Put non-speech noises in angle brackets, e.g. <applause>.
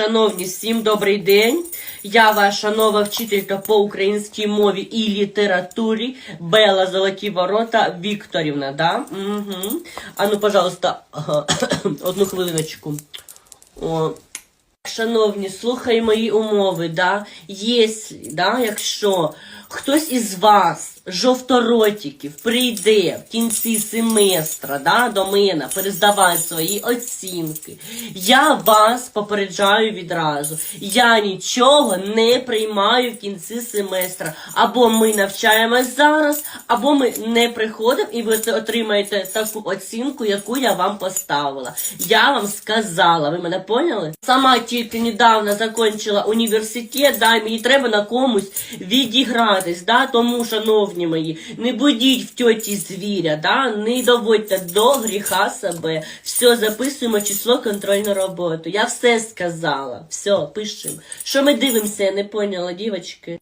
Шановні, всім добрий день. Я ваша нова вчителька по українській мові і літературі Бела Золоті Ворота Вікторівна, да? Угу. А ну, пожалуйста, <coughs> одну хвилиночку. О. Шановні, слухай мої умови, да? Єслі, да, якщо хтось із вас, жовторотиків, прийде в кінці семестра да, до мене перездавати свої оцінки, я вас попереджаю відразу. Я нічого не приймаю в кінці семестра. Або ми навчаємось зараз, або ми не приходимо і ви отримаєте таку оцінку, яку я вам поставила. Я вам сказала, ви мене поняли? Сама тільки недавно закінчила університет, да, мені треба на комусь відігратись, да, тому, шановні мої, не будіть в тьоті звіря, да, не доводьте до гріха себе. Все, записуємо число контрольну роботу. Я все сказала. Все, пишемо. Що ми дивимося, я не поняла, дівочки?